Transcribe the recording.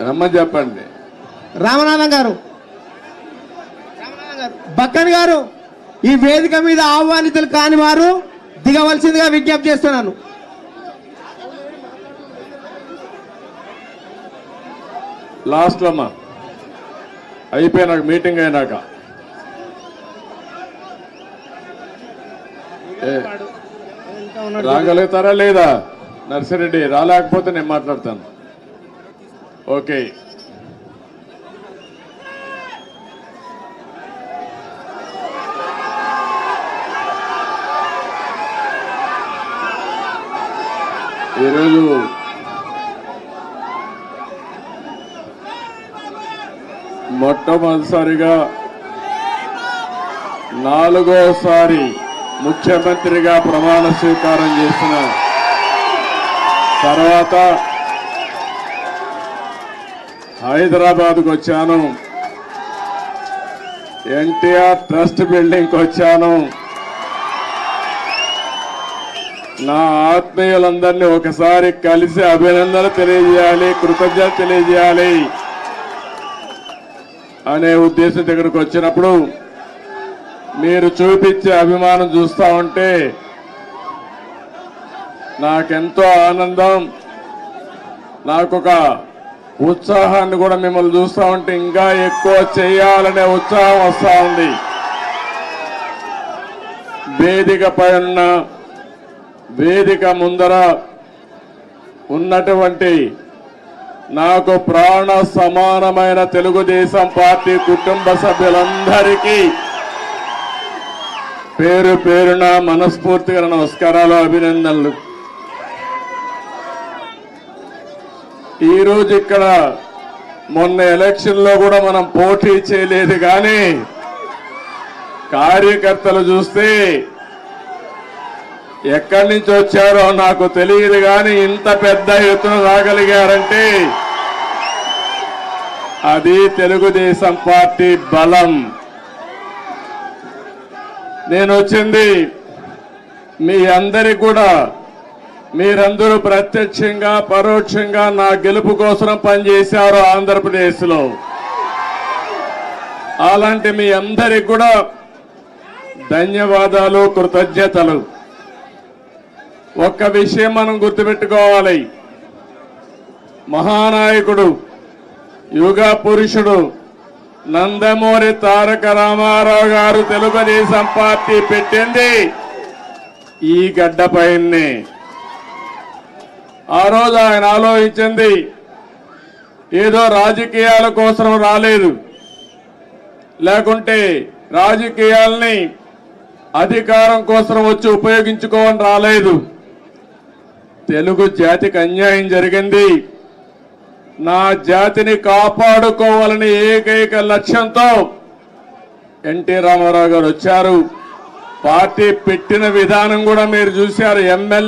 రమ్మని చెప్పండి. రామనాథం గారు. బక్కన్ గారు ఈ వేదిక మీద ఆహ్వానితులు కాని వారు దిగవలసిందిగా విజ్ఞప్తి చేస్తున్నాను. లాస్ట్లో అమ్మా అయిపోయినాక మీటింగ్ అయినాక. రాగలుగుతారా లేదా? నర్సిరెడ్డి రాలేకపోతే నేను మాట్లాడతాను. ఓకే. ఈరోజు మొట్టమొదటిసారిగా నాలుగోసారి ముఖ్యమంత్రిగా ప్రమాణ స్వీకారం చేసిన తర్వాత హైదరాబాద్కు వచ్చాను ఎన్టీఆర్ ట్రస్ట్ బిల్డింగ్కి వచ్చాను నా ఆత్మీయులందరినీ ఒకసారి కలిసి అభినందనలు తెలియజేయాలి కృతజ్ఞత తెలియజేయాలి అనే ఉద్దేశం దగ్గరకు వచ్చినప్పుడు మీరు చూపించే అభిమానం చూస్తా ఉంటే నాకెంతో ఆనందం. నాకొక ఉత్సాహాన్ని కూడా మిమ్మల్ని చూస్తా ఉంటే ఇంకా ఎక్కువ చేయాలనే ఉత్సాహం వస్తూ ఉంది. వేదిక పైన వేదిక ముందర ఉన్నటువంటి నాకు ప్రాణ సమానమైన తెలుగుదేశం పార్టీ కుటుంబ సభ్యులందరికీ పేరు పేరున మనస్ఫూర్తిగా నమస్కారాలు అభినందనలు. ఈరోజు ఇక్కడ మొన్న ఎలక్షన్లో కూడా మనం పోటీ చేయలేదు కానీ కార్యకర్తలు చూస్తే ఎక్కడి నుంచి వచ్చారో నాకు తెలియదు కానీ ఇంత పెద్ద ఎత్తున రాగలిగారంటే అది తెలుగుదేశం పార్టీ బలం. నేను వచ్చింది మీ అందరికి కూడా మీరందరూ ప్రత్యక్షంగా పరోక్షంగా నా గెలుపు కోసం పనిచేశారు ఆంధ్రప్రదేశ్లో. అలాంటి మీ అందరికి కూడా ధన్యవాదాలు కృతజ్ఞతలు. ఒక్క విషయం మనం గుర్తుపెట్టుకోవాలి. మహానాయకుడు యుగ పురుషుడు నందమూరి తారక రామారావు గారు తెలుగుదేశం పార్టీ పెట్టింది ఈ గడ్డపైనే. ఆ రోజు ఆయన ఆలోచించింది ఏదో రాజకీయాల కోసం రాలేదు. లేకుంటే రాజకీయాల్ని అధికారం కోసం వచ్చి ఉపయోగించుకోవని రాలేదు. తెలుగు జాతికి అన్యాయం జరిగింది. నా జాతిని కాపాడుకోవాలని ఏకైక లక్ష్యంతో ఎన్టీ రామారావు గారు వచ్చారు. పార్టీ పెట్టిన విధానం కూడా మీరు చూశారు. ఎమ్మెల్యే